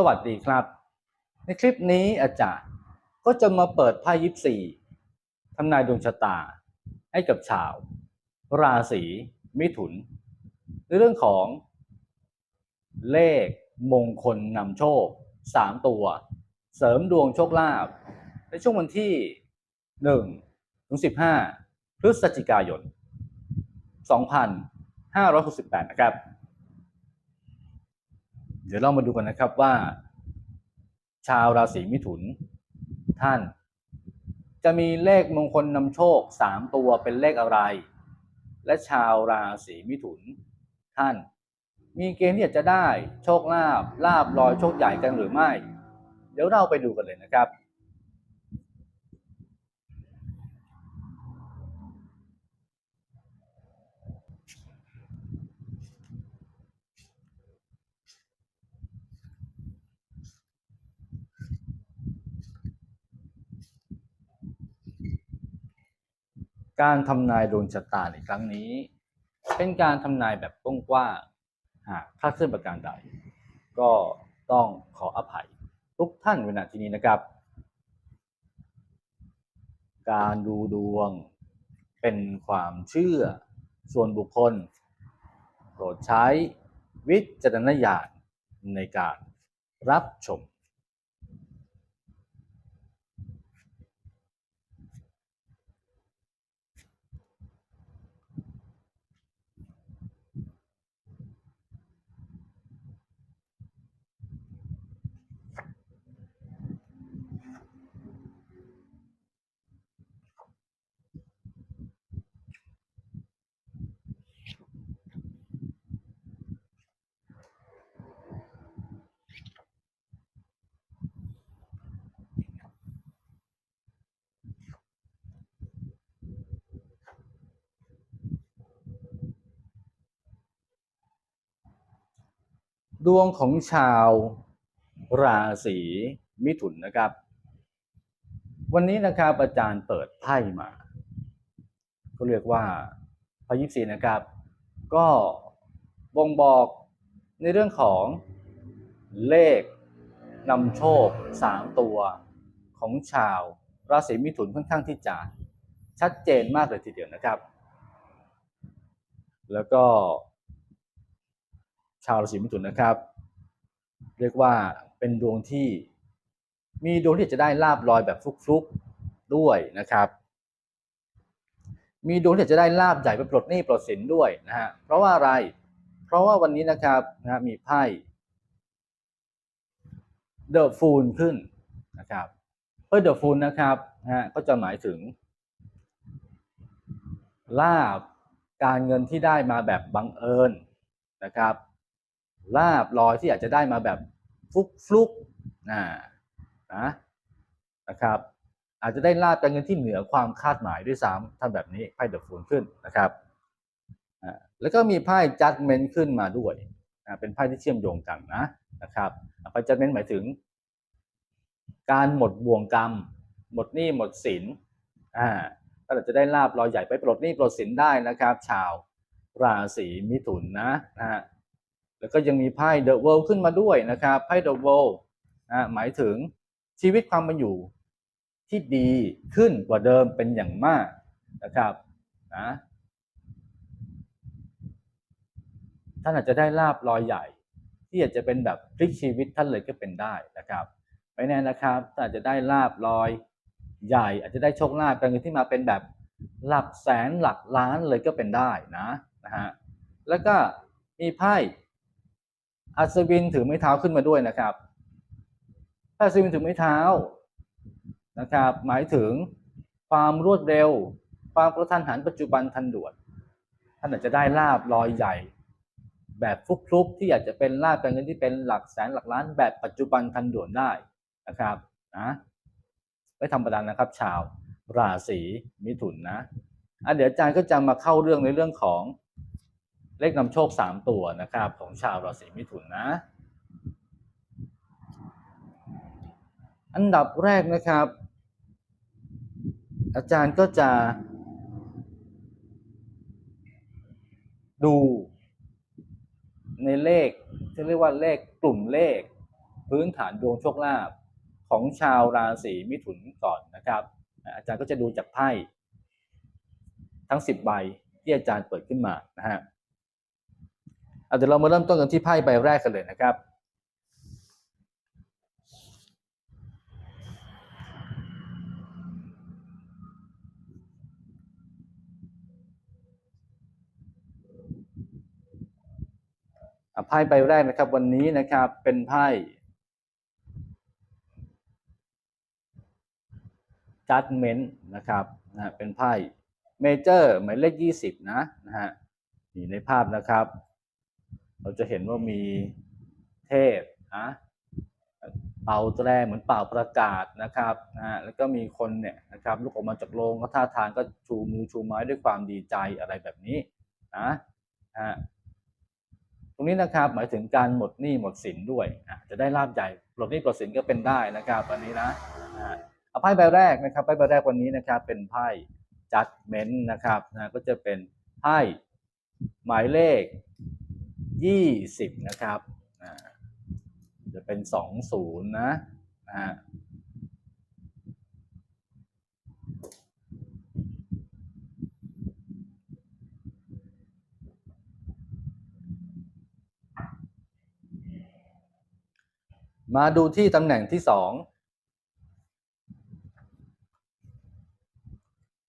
สวัสดีครับ ในคลิปนี้อาจารย์ก็จะมาเปิดไพ่ยิปซีทำนายดวงชะตา ให้กับชาว ราศีมิถุน ในเรื่องของ เลขมงคลนำโชค 3 ตัว เสริมดวงโชคลาภในช่วงวันที่1ถึง15 พฤศจิกายน 2568 นะครับ เดี๋ยวเรามาดูกันนะครับว่า ชาวราศีมิถุน ท่าน จะมีเลขมงคลนำโชค3ตัวเป็นเลขอะไร และชาวราศีมิถุน ท่าน มีเกณฑ์ที่จะได้โชคลาภลาบลอยโชคใหญ่กันหรือไม่ เดี๋ยวเราไปดูกันเลยนะครับ การทำนายดวงชะตาในครั้งนี้ เป็นการทำนายแบบกว้างๆหากคลาดเคลื่อนประการใด ก็ต้องขออภัยทุกท่านเวลาที่นี้นะครับ การดูดวงเป็นความเชื่อส่วนบุคคล โปรดใช้วิจารณญาณในการรับชม ดวงของชาวราศีมิถุนนะครับ วันนี้นะครับอาจารย์เปิดไพ่มาก็เรียกว่าพ่ยิปซีนะครับ ก็บ่งบอกในเรื่องของเลขนำโชค3ตัวของชาวราศีมิถุนค่อนข้างที่จะชัดเจนมากเลยทีเดียวนะครับ แล้วก็ ชาวราศีมิถุนนะครับ เรียกว่าเป็นดวงที่มีดวงที่จะได้ลาบลอยแบบฟลุกๆด้วยนะครับ มีดวงที่จะได้ลาบใหญ่ไปปลดหนี้ปลดสินด้วยนะฮะเพราะว่าอะไร เพราะว่าวันนี้นะครับนะมีไพ่เดอะฟูลขึ้นนะครับเพื่อเดอะฟูลนะครับนะฮะก็จะหมายถึง ลาบการเงินที่ได้มาแบบบังเอิญนะครับ ลาบลอยที่อาจจะได้มาแบบฟลุกฟลุกนะนะนะครับ อาจจะได้ลาบการเงินที่เหนือความคาดหมายด้วยซ้ำถ้าแบบนี้ไพ่เดอะฟูลขึ้นนะครับอ่าแล้วก็มีไพ่จัดเมนต์ขึ้นมาด้วยอ่าเป็นไพ่ที่เชื่อมโยงกันนะนะครับไพ่จัดเมนต์หมายถึง การหมดบ่วงกรรม หมดหนี้หมดสินอ่าก็อาจะได้ลาบลอยใหญ่ไปปลดหนี้ปลดสินได้นะครับ ชาวราศีมิถุนนะนะ แล้วก็ยังมีไพ่ The World ขึ้นมาด้วยนะครับไพ่ The World นะหมายถึงชีวิตความเป็นอยู่ที่ดีขึ้นกว่าเดิมเป็นอย่างมากนะครับนะท่านอาจจะได้ลาบลอยใหญ่ ที่อาจจะเป็นแบบพลิกชีวิตท่านเลยก็เป็นได้นะครับไม่แน่นะครับท่านอาจจะได้ลาบลอยใหญ่ อาจจะได้โชคลาภการเงินที่มาเป็นแบบหลักแสนหลักล้านเลยก็เป็นได้นะนะฮะแล้วก็มีไพ่ อัศวินถือไม้เท้าขึ้นมาด้วยนะครับถ้าอัศวินถือไม้เท้านะครับ หมายถึงความรวดเร็ว ความกระทันหันปัจจุบันทันด่วนท่านอาจจะได้ลาบลอยใหญ่ แบบฟลุกๆที่อยากจะเป็นลาบการเงินที่เป็นหลักแสนหลักล้านแบบปัจจุบันทันด่วนได้นะครับนะไม่ธรรมดานะครับ ชาวราศีมิถุนนะอะเดี๋ยวอาจารย์ก็จะมาเข้าเรื่องในเรื่องของ เลขนำโชค 3 ตัวนะครับของชาวราศีมิถุนนะ อันดับแรกนะครับ อาจารย์ก็จะ ดูในเลขที่เรียกว่าเลขกลุ่มเลข พื้นฐานดวงโชคลาภของชาวราศีมิถุนก่อนนะครับ อาจารย์ก็จะดูจากไพ่ทั้ง 10 ใบที่อาจารย์เปิดขึ้นมานะฮะ เดี๋ยวเรามาเริ่มต้นกันที่ไพ่ใบแรกกันเลยนะครับ ไพ่ใบแรกนะครับวันนี้นะครับเป็นไพ่ judgment นะครับนะฮะเป็นไพ่เมเจอร์หมายเลขยี่สิบนะนะฮะนี่ในภาพนะครับ เราจะเห็นว่ามีเทพนะเป่าแตรเหมือนเป่าประกาศนะครับนะฮะแล้วก็มีคนเนี่ยนะครับลุกออกมาจากโรงก็ท่าทางก็ชูมือชูไม้ด้วยความดีใจอะไรแบบนี้นะฮะตรงนี้นะครับหมายถึงการหมดหนี้หมดสินด้วยอะจะได้ลาบใหญ่ปลดหนี้ปลดสินก็เป็นได้นะครับอันนี้นะเอาไพ่ใบแรกนะครับไพ่ใบแรกวันนี้นะครับ เป็นไพ่ judgment นะครับนะก็จะเป็นไพ่หมายเลข ยี่สิบนะครับจะเป็นสองศูนย์นะนะฮะมาดูที่ตำแหน่งที่สอง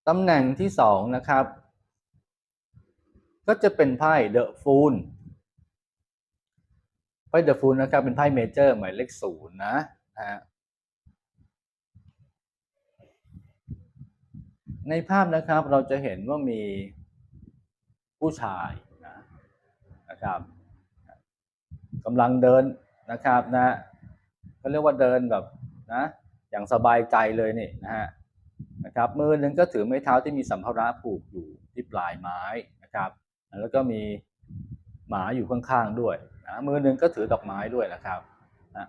ตำแหน่งที่สองนะครับ ก็จะเป็นไพ่เดอะฟูล ไพ่เดอะฟูลนะครับเป็นไพ่เมเจอร์หมายเลขศูนย์นะฮะในภาพนะครับเราจะเห็นว่ามีผู้ชายนะนะครับกำลังเดินนะครับนะเขาเรียกว่าเดินแบบนะอย่างสบายใจเลยนี่นะฮะนะครับมือหนึ่งก็ถือไม้เท้าที่มีสัมภาระผูกอยู่ที่ปลายไม้นะครับ แล้วก็มีหมาอยู่ข้างๆด้วย นะมือหนึ่งก็ถือดอกไม้ด้วยนะครับนะ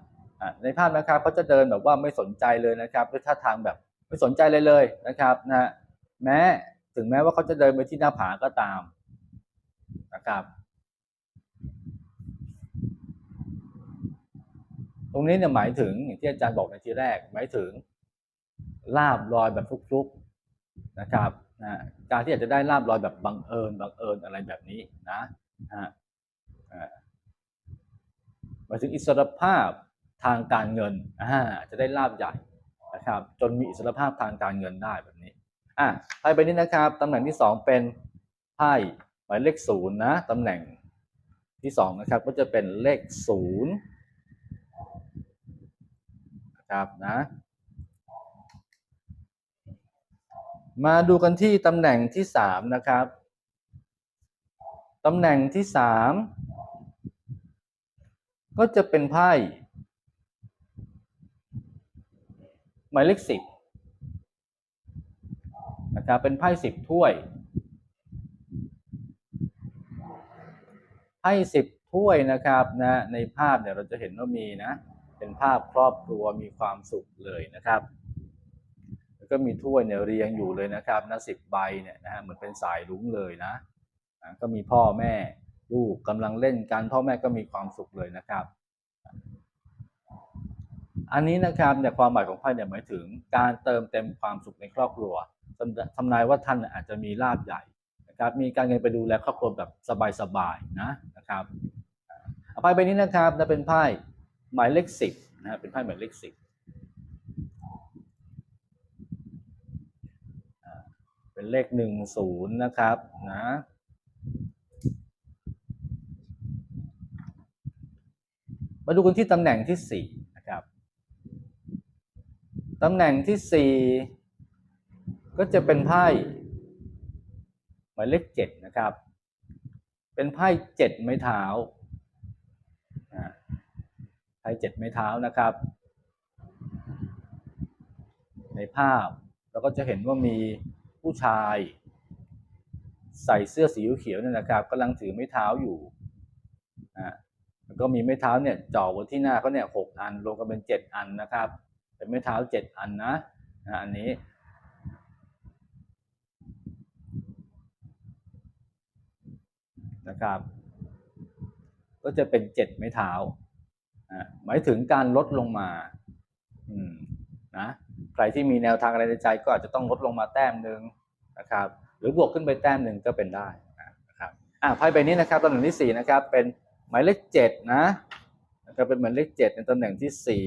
ในภาพนะครับเขาจะเดินแบบว่าไม่สนใจเลยนะครับด้วยท่าทางแบบไม่สนใจเลยเลยนะครับนะแม้ถึงแม้ว่าเขาจะเดินไปที่หน้าผาก็ตามนะครับตรงนี้เนี่ยหมายถึงอย่างที่อาจารย์บอกในทีแรก หมายถึงลาบลอยแบบฟลุกๆนะครับนะการที่อยาจจะได้ลาบลอยแบบบังเอิญบังเอิญอะไรแบบนี้นะฮะ หมายถึงอิสรภาพทางการเงินจะได้ลาบใหญ่นะครับจนมีอิสรภาพทางการเงินได้แบบนี้อะไพ่ใบนี้นะครับตำแหน่งที่สองเป็นไพ่หมายเลขศูนย์นะตำแหน่งที่สองนะครับก็จะเป็นเลขศูนย์นะครับนะมาดูกันที่ตำแหน่งที่สามนะครับตำแหน่งที่สาม ก็จะเป็นไพ่หมายเลขสิบนะครับเป็นไพ่สิบถ้วยไพ่สิบถ้วยนะครับนะในภาพเนี่ยเราจะเห็นว่ามีนะ เป็นภาพครอบครัวมีความสุขเลยนะครับ แล้วก็มีถ้วยเนี่ยเรียงอยู่เลยนะครับนะสิบใบเนี่ยนะฮะเหมือนเป็นสายรุ้งเลยนะอ่าก็มีพ่อแม่ลูกกำลังเล่นกันพ่อแม่ก็มีความสุขเลยนะครับ อันนี้นะครับเนี่ยความหมายของไพ่เนี่ยหมายถึงการเติมเต็มความสุขในครอบครัวทำนายว่าท่านอาจจะมีลาบใหญ่นะครับมีการเงินไปดูแลครอบครัวแบบสบายๆนะนะครับอ่าไพ่ใบนี้นะครับจะเป็นไพ่หมายเลขสิบนะฮะเป็นไพ่หมายเลขสิบเป็นเลขหนึ่งศูนย์นะครับนะมาดูกันที่ตำแหน่งที่สี่ ตำแหน่งที่สี่ก็จะเป็นไพ่หมายเลขเจ็ดนะครับ เป็นไพ่เจ็ดไม้เท้าไพ่เจ็ดไม้เท้านะครับ ในภาพเราก็จะเห็นว่ามีผู้ชาย ใส่เสื้อสีเขียวเนี่ยนะครับกำลังถือไม้เท้าอยู่อ่าแล้วก็มีไม้เท้าเนี่ยจ่อไว้ที่หน้าเขาเนี่ยหกอันรวมกันเป็นเจ็ดอันนะครับ เป็นไม้เท้าเจ็ดอันนะนะอันนี้ นะครับ ก็จะเป็นเจ็ดไม้เท้าอ่าหมายถึงการลดลงมาอืมนะใครที่มีแนวทางอะไรในใจก็อาจจะต้องลดลงมาแต้มหนึ่งนะครับ หรือบวกขึ้นไปแต้มหนึ่งก็เป็นได้นะครับอ่าไพ่ใบนี้นะครับตำแหน่งที่สี่นะครับเป็นหมายเลขเจ็ดนะนะครับเป็นหมายเลขเจ็ดในตำแหน่งที่สี่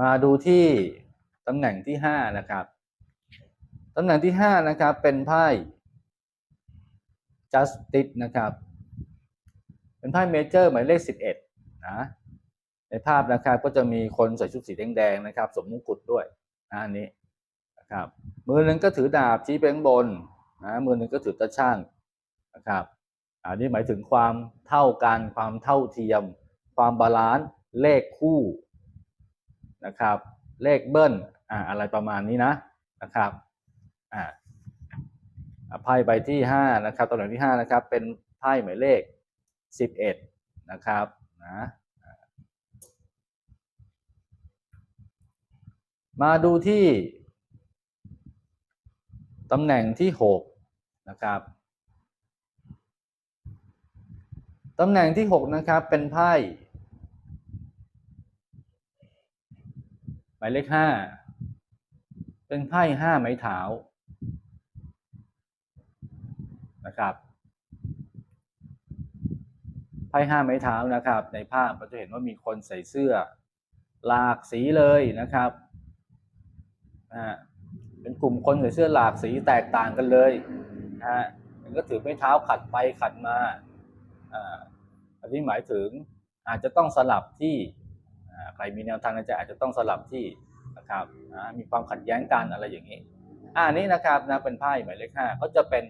มาดูที่ตำแหน่งที่ห้านะครับตำแหน่งที่ห้านะครับเป็นไพ่ justice นะครับ เป็นไพ่เมเจอร์หมายเลขสิบเอ็ดนะในภาพนะครับก็จะมีคนใส่ชุดสีแดงๆนะครับสวมมงกุฎด้วยนะอันนี้นะครับมือหนึ่งก็ถือดาบชี้ไปข้างบนนะมือหนึ่งก็ถือตะช่างนะครับอันนี้หมายถึงความเท่ากันความเท่าเทียม ความบาลานซ์เลขคู่ นะครับ เลขเบิ้ลอ่าอะไรประมาณนี้นะนะครับอ่าไพ่ใบที่ห้านะครับตำแหน่งที่ห้านะครับเป็นไพ่หมายเลขสิบเอ็ดนะครับนะมาดูที่ตำแหน่งที่หกนะครับตำแหน่งที่หกนะครับเป็นไพ่ห มายเลขห้าเป็นไพ่ห้าไม้เท้านะครับไพ่ห้าไม้เท้านะครับ ในภาพเราจะเห็นว่ามีคนใส่เสื้อ หลากสีเลยนะครับอ่าเป็นกลุ่มคนใส่เสื้อหลากสีแตกต่างกันเลยนะฮะมันก็ถือไม้เท้าขัดไปขัดมาอ่าอันนี้หมายถึงอาจจะต้องสลับที่ ใครมีแนวทางในใจอาจจะต้องสลับที่นะครับมีความขัดแย้งกันอะไรอย่างนี้อันนี้นะครับนะเป็นไพ่หมายเลขห้าก็จะเป็น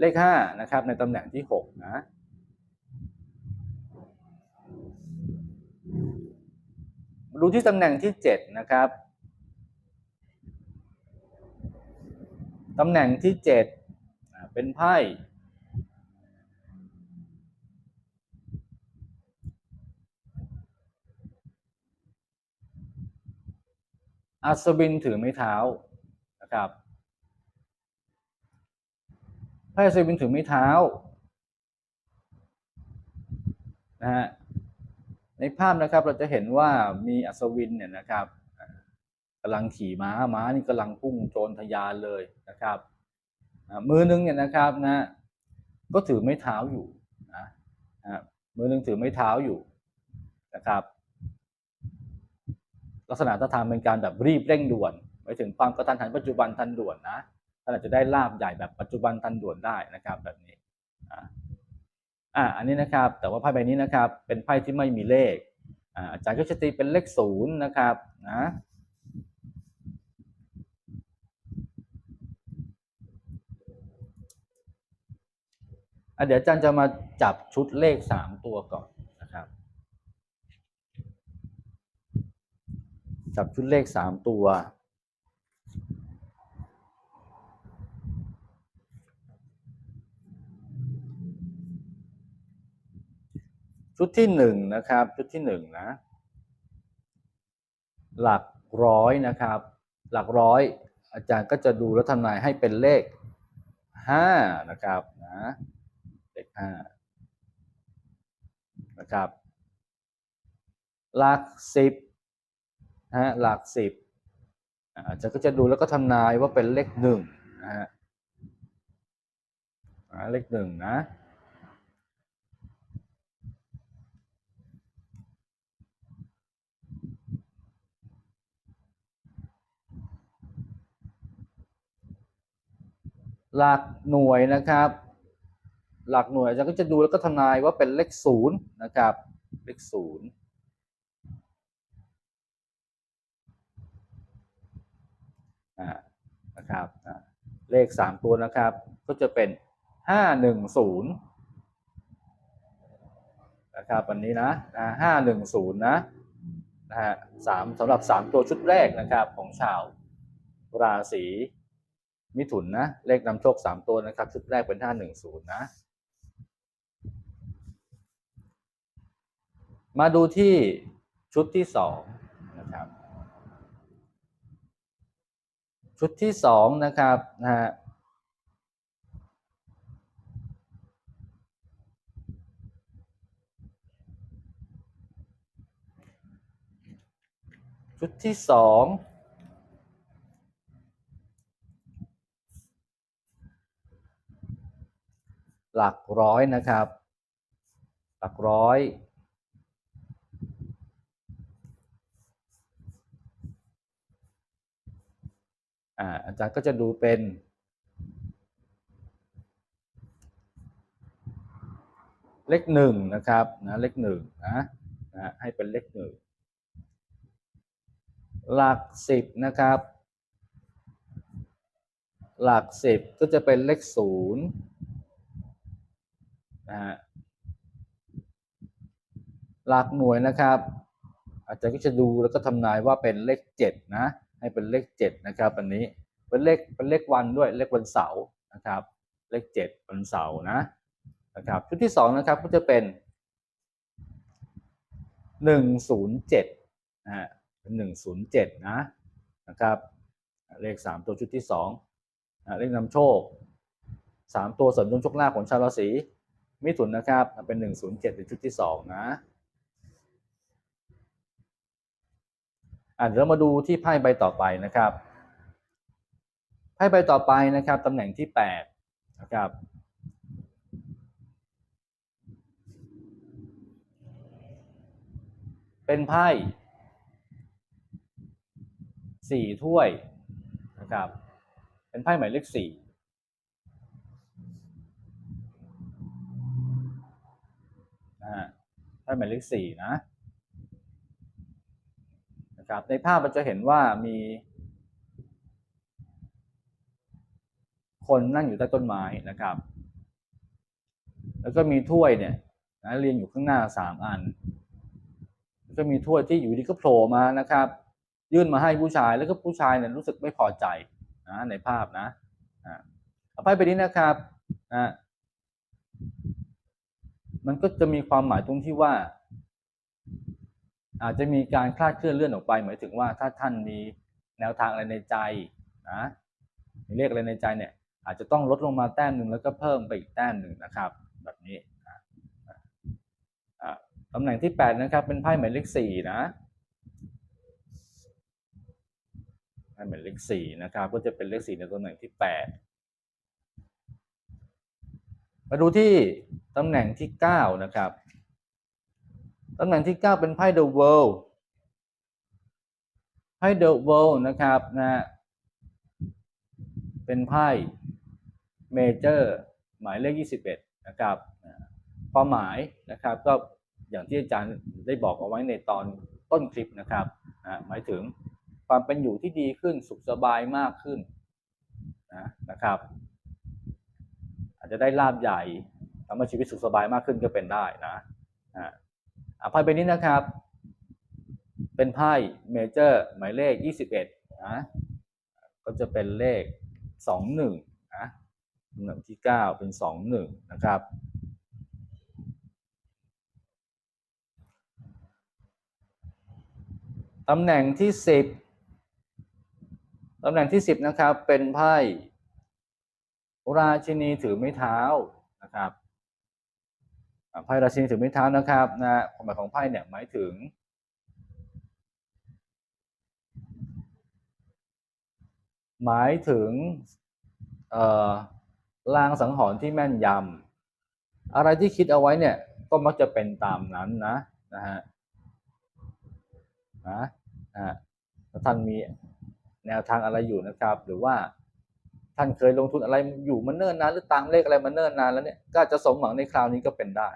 เลขห้านะครับ ในตำแหน่งที่หกนะดูที่ตำแหน่งที่เจ็ดนะครับตำแหน่งที่เจ็ดเป็นไพ่ อัศวินถือไม้เท้านะครับไพ่อัศวินถือไม้เท้านะฮะในภาพนะครับเราจะเห็นว่ามีอัศวินเนี่ยนะครับอ่ากำลังขี่ม้าม้านี่กำลังพุ่งโจรทยานเลยนะครับมือนึงเนี่ยนะครับนะก็ถือไม้เท้าอยู่นะมือนึงถือไม้เท้าอยู่นะครับ ลักษณะท่าทางเป็นการแบบรีบเร่งด่วนหมายถึงความกระทันหันปัจจุบันทันด่วนนะท่านอาจจะได้ลาบใหญ่แบบปัจจุบันทันด่วนได้นะครับแบบนี้อ่าอันนี้นะครับแต่ว่าไพ่ใบนี้นะครับเป็นไพ่ที่ไม่มีเลขอาจารย์ก็จะตีเป็นเลขศูนย์นะครับนะอะเดี๋ยวอาจารย์จะมาจับชุดเลขสามตัวก่อน นะครับจับชุดเลขสามตัว ชุดที่หนึ่งนะครับ ชุดที่หนึ่งนะ หลักร้อยนะครับ หลักร้อย อาจารย์ก็จะดูและทำนายให้เป็นเลขห้านะครับนะเลขห้านะครับ หลักสิบ นะฮะหลักสิบอาจารย์ก็จะดูแล้วก็ทำนายว่าเป็นเลขหนึ่งนะฮะเลขหนึ่งนะหลักหน่วยนะครับ หลักหน่วยอาจารย์ก็จะดูแล้วก็ทำนายว่าเป็นเลขศูนย์นะครับ เลขศูนย์อ่า นะครับเลขสามตัวนะครับ ก็จะเป็นห้าหนึ่งศูนย์นะครับวันนี้นะห้าหนึ่งศูนย์นะนะฮะสามสำหรับสามตัวชุดแรกนะครับของชาวราศีมิถุนนะเลขนำโชคสามตัวนะครับ ชุดแรกเป็นห้าหนึ่งศูนย์นะ มาดูที่ชุดที่สอง ชุดที่สองนะครับนะฮะชุดที่สองหลักร้อยนะครับ หลักร้อย อาอาจารย์ก็จะดูเป็นเลขหนึ่งนะครับนะเลขหนึ่งนะนะให้เป็นเลขหนึ่งหลักสิบนะครับ หลักสิบก็จะเป็นเลขศูนย์นะฮะหลักหน่วยนะครับ อาจารย์ก็จะดูแล้วก็ทำนายว่าเป็นเลขเจ็ดนะ ให้เป็นเลขเจ็ดนะครับ อันนี้เป็นเลขเป็นเลขวันด้วยเลขวันเสาร์นะครับ เลขเจ็ดวันเสาร์นะนะครับชุดที่สองนะครับก็จะเป็นหนึ่งศูนย์เจ็ดนะฮะเป็นหนึ่งศูนย์เจ็ดนะนะครับเลขสามตัวชุดที่สองนะเลขนำโชคสามตัวเสริมดวงโชคลาภของชาวราศีมิถุนนะครับเป็นหนึ่งศูนย์เจ็ดในชุดที่สองนะ อะ เดี๋ยวเรามาดูที่ไพ่ใบต่อไปนะครับไพ่ใบต่อไปนะครับตำแหน่งที่แปดนะครับเป็นไพ่สี่ถ้วยนะครับ เป็นไพ่หมายเลขสี่นะฮะไพ่หมายเลขสี่นะ นะครับ ในภาพเราจะเห็นว่ามี คนนั่งอยู่ใต้ต้นไม้นะครับ แล้วก็มีถ้วยเนี่ยนะเรียงอยู่ข้างหน้าสามอัน แล้วก็มีถ้วยที่อยู่ดีก็โผล่มานะครับ ยื่นมาให้ผู้ชายแล้วก็ผู้ชายเนี่ยรู้สึกไม่พอใจนะในภาพนะอ่าเอาไปไปนี้นะครับนะมันก็จะมีความหมายตรงที่ว่า อาจจะมีการคลาดเคลื่อนเลื่อนออกไปหมายถึงว่าถ้าท่านมีแนวทางอะไรในใจนะมีเลขอะไรในใจเนี่ย อาจจะต้องลดลงมาแต้มหนึ่งแล้วก็เพิ่มไปอีกแต้มหนึ่งนะครับ แบบนี้ตำแหน่งที่แปดนะครับ เป็นไพ่หมายเลขสี่นะไพ่หมายเลขสี่นะครับ ก็จะเป็นเลขสี่ในตำแหน่งที่แปดมาดูที่ตำแหน่งที่เก้านะครับ ตำแหน่งที่ 9 เป็นไพ่ The World ไพ่ The World นะครับนะเป็นไพ่เมเจอร์หมายเลข 21 นะครับความหมายนะครับก็อย่างที่อาจารย์ได้บอกเอาไว้ในตอนต้นคลิปนะครับนะหมายถึงความเป็นอยู่ที่ดีขึ้นสุขสบายมากขึ้นนะนะครับ อาจจะได้ลาบใหญ่ทำให้ชีวิตสุขสบายมากขึ้นก็เป็นได้นะอ่าอะ ไพ่ใบนี้นะครับ เป็นไพ่เมเจอร์หมายเลข 21นะก็จะเป็นเลข 21นะตำแหน่งที่ 9 เป็น 21 นะครับตำแหน่งที่ 10ตำแหน่งที่ 10 นะครับ เป็นไพ่ราชินีถือไม้เท้านะครับ ไพ่ราชินีถือไม้เท้านะครับนะความหมายของไพ่เนี่ยหมายถึง หมายถึงเอ่อลางสังหรณ์ที่แม่นยำอะไรที่คิดเอาไว้เนี่ยก็มักจะเป็นตามนั้นนะนะฮะนะนะฮะถ้าท่านมีแนวทางอะไรอยู่นะครับ หรือว่าท่านเคยลงทุนอะไรอยู่มาเนิ่นนานหรือตามเลขอะไรมาเนิ่นนานแล้วเนี่ยก็จะสมหวังในคราวนี้ก็เป็นได้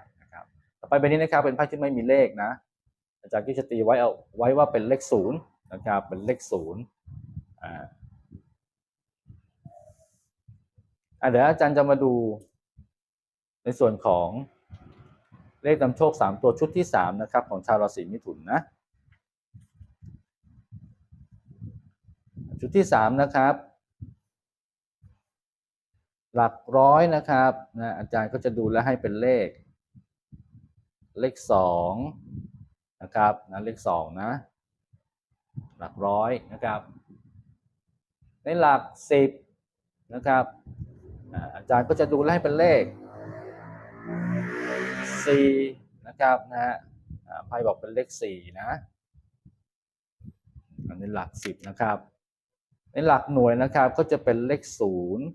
ต่อไปใบนี้นะครับเป็นไพ่ที่ไม่มีเลขนะ อาจารย์กิจตีไว้เอาไว้ว่าเป็นเลขศูนย์นะครับเป็นเลขศูนย์อ่าอะเดี๋ยวอาจารย์จะมาดูในส่วนของเลขนำโชคสามตัวชุดที่สามนะครับ ของชาวราศีมิถุนนะ ชุดที่สามนะครับ หลักร้อยนะครับนะอาจารย์ก็จะดูแลวให้เป็นเลข เลขสองนะครับนะเลขสองนะ หลักร้อยนะครับ ในหลักสิบนะครับอาจารย์ก็จะดูแลวให้เป็นเลขสี่นะครับนะฮะไพ่บอกเป็นเลขสี่นะอันนี้หลักสิบนะครับ ในหลักหน่วยนะครับก็จะเป็นเลขศูนย์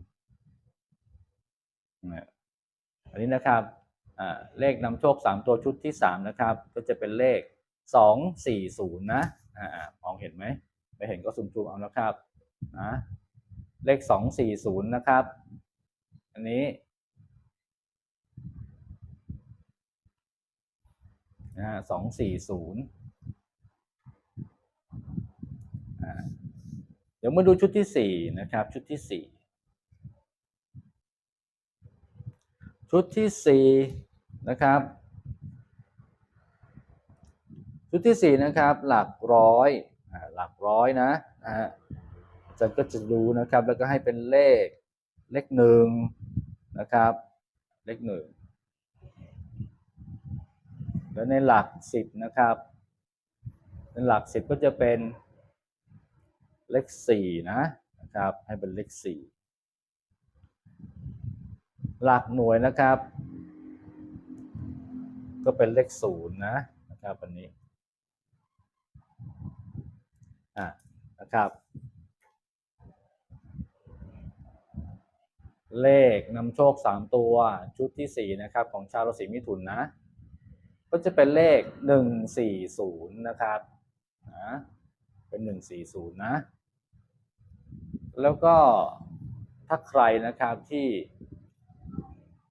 อันนี้นะครับ เลขนำโชคสามตัวชุดที่สามนะครับ ก็จะเป็นเลขสองสี่ศูนย์นะมองเห็นไหมไม่เห็นก็ซูมๆเอานะครับนะเลขสองสี่ศูนย์นะครับ อันนี้นะสองสี่ศูนย์เดี๋ยวมาดูชุดที่สี่นะครับ ชุดที่สี่ชุดที่สี่ นะครับ ชุดที่สี่นะครับ หลักร้อยหลักร้อยนะนะฮะอาจารย์ก็จะดูนะครับ แล้วก็ให้เป็นเลขเลขหนึ่งนะครับ เลขหนึ่งแล้วในหลักสิบนะครับในหลักสิบก็จะเป็นเลขสี่นะนะครับ ให้เป็นเลขสี่หลักหน่วยนะครับ ก็เป็นเลขศูนย์นะนะครับอันนี้อะนะครับ เลขนำโชคสามตัวชุดที่สี่นะครับ ของชาวราศีมิถุนนะ ก็จะเป็นเลขหนึ่งสี่ศูนย์นะครับนะเป็นหนึ่งสี่ศูนย์นะ แล้วก็ถ้าใครนะครับที่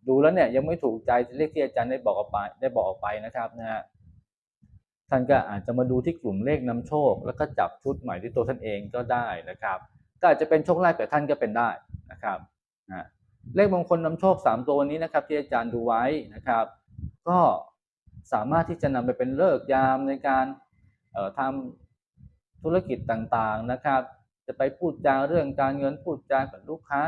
ดูแล้วเนี่ยยังไม่ถูกใจเลขที่อาจารย์ได้บอกออกไปได้บอกออกไปนะครับนะฮะท่านก็อาจจะมาดูที่กลุ่มเลขนำโชค แล้วก็จับชุดใหม่ที่ตัวท่านเองก็ได้นะครับ ก็อาจจะเป็นโชคลาภแก่ท่านก็เป็นได้นะครับนะเลขมงคลนำโชคสามตัวนี้นะครับ ที่อาจารย์ดูไว้นะครับ ก็สามารถที่จะนำไปเป็นเลิกยามในการทำธุรกิจต่างๆนะครับ จะไปพูดจาเรื่องการเงินพูดจากับลูกค้า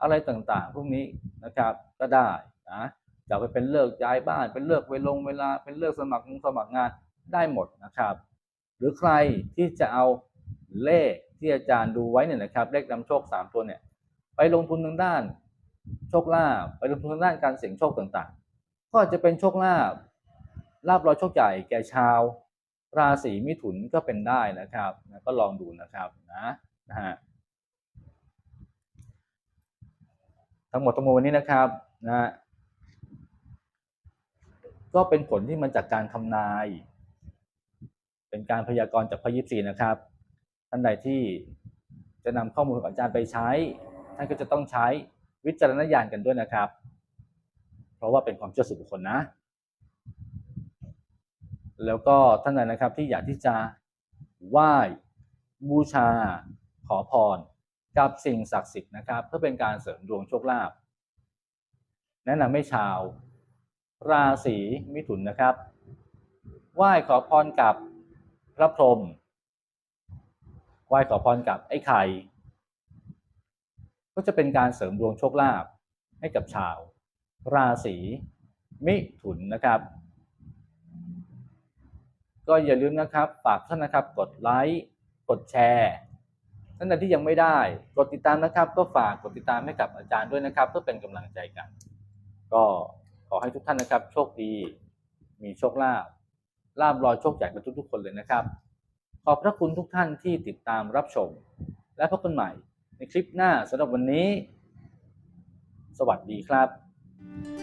อะไรต่างๆ พวกนี้นะครับ ก็ได้นะจะไปเป็นเลิกย้ายบ้าน เป็นเลิกเวลงเวลา เป็นเลิกสมัครงสมัครงานได้หมดนะครับ หรือใครที่จะเอาเลขที่อาจารย์ดูไว้เนี่ยนะครับ เลขนำโชคสามตัวเนี่ยไปลงทุนทางด้าน โชคลาภไปลงทุนทางด้านการเสี่ยงโชคต่างๆ ก็จะเป็นโชคลาภลาบลอยโชคใหญ่แก่ชาว ราศีมิถุนก็เป็นได้นะครับนะก็ลองดูนะครับนะนะฮะทั้งหมดทั้งมวลวันนี้นะครับ นะฮะก็เป็นผลที่มาจากการทำนาย เป็นการพยากรณ์จากพระยิปซีนะครับ ท่านใดที่จะนำข้อมูลของอาจารย์ไปใช้ ท่านก็จะต้องใช้วิจารณญาณกันด้วยนะครับ เพราะว่าเป็นความเชื่อส่วนบุคคลนะ แล้วก็ท่านใดนะครับที่อยากที่จะไหว้บูชาขอพรกับสิ่งศักดิ์สิทธิ์นะครับ เพื่อเป็นการเสริมดวงโชคลาภ แนะนำให้ชาว ราศีมิถุนนะครับ ไหว้ขอพรกับพระพรหมไหว้ขอพรกับไอ้ไข่ ก็จะเป็นการเสริมดวงโชคลาภให้กับชาว ราศีมิถุนนะครับ ก็อย่าลืมนะครับฝากท่านนะครับกดไลค์กดแชร์ท่านใดที่ยังไม่ได้ กดติดตามนะครับ ก็ฝากกดติดตามให้กับอาจารย์ด้วยนะครับ เพื่อเป็นกำลังใจกัน ก็ขอให้ทุกท่านนะครับโชคดี มีโชคลาภลาบลอยโชคใหญ่กันทุกๆคนเลยนะครับ ขอบพระคุณทุกท่านที่ติดตามรับชม และพบกันใหม่ในคลิปหน้าสำหรับวันนี้ สวัสดีครับ